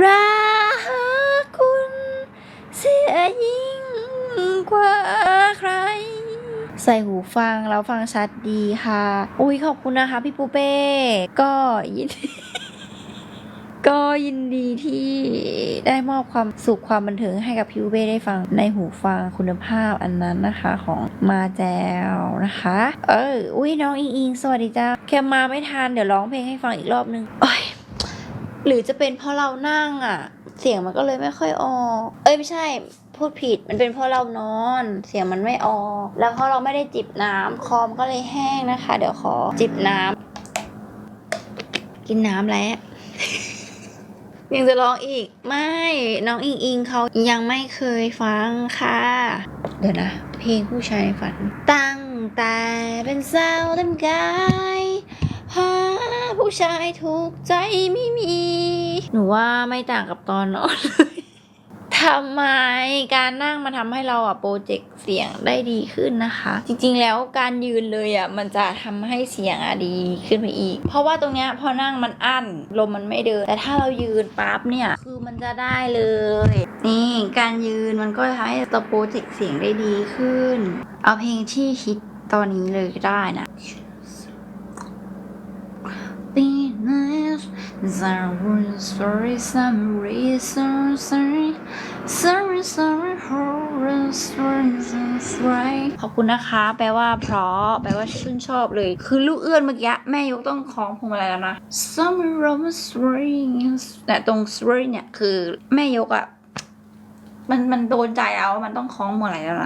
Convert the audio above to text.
รักคุณ เสียยิ่งกว่าใคร ใส่หูฟังแล้วฟังชัดดีค่ะ อุ้ยขอบคุณนะคะพี่ปูเป้ ก็ยินก็ยินดีที่ได้มอบความสุขความบันเทิงให้กับพี่ปูเป้ได้ฟังในหูฟังคุณภาพอันนั้นนะคะของมาแจวนะคะ เออ อุ้ยน้องอิงอิงสวัสดีจ้าแค่มาไม่ทันเดี๋ยวร้องเพลงให้ฟังอีกรอบนึงโอ้ย หรือจะเป็นเพราะเรานั่งอะ เสียงมันก็เลยไม่ค่อยออก เอ้ยไม่ใช่พูดผิดมันเป็นเพราะเรานอน เสียงมันไม่ออก แล้วเพราะเราไม่ได้จิบน้ำคอมก็เลยแห้งนะคะ เดี๋ยวขอจิบน้ำกินน้ำแล้วยังจะร้องอีกไม่น้องอิงอิงเขายังไม่เคยฟังค่ะ เดี๋ยวนะ เพลงผู้ชายในฝัน ตั้งแต่เป็นสาวเต็มกาย ชายถูกใจไม่มี หนูว่าไม่ต่างกับตอนนอนเลยทำไมการนั่งมาทำให้เราอะโปรเจกต์เสียงได้ดีขึ้นนะคะ จริงๆแล้วการยืนเลยอะมันจะทำให้เสียงอะดีขึ้นไปอีก เพราะว่าตรงเนี้ยพอนั่งมันอั้นลมมันไม่เดิน แต่ถ้าเรายืนปั๊บเนี่ยคือมันจะได้เลย นี่การยืนมันก็ทำให้เราโปรเจกต์เสียงได้ดีขึ้น เอาเพลงที่ฮิตตอนนี้เลยก็ได้นะ sorry, sorry, sorry, sorry, sorry, sorry, sorry, horror, sorry, sorry ขอบคุณนะคะ แปลว่าเพราะ แปลว่าชื่นชอบเลย คือลูกเอื้อนเมื่อกี้ แม่ยกต้องคล้องพวงมาลัยแล้วนะ Summer Rose Sorry แต่ตรง sorry เนี่ย คือแม่ยกอะมันมันโดนใจเอาว่ามันต้องคล้องพวงมาลัยแล้วนะ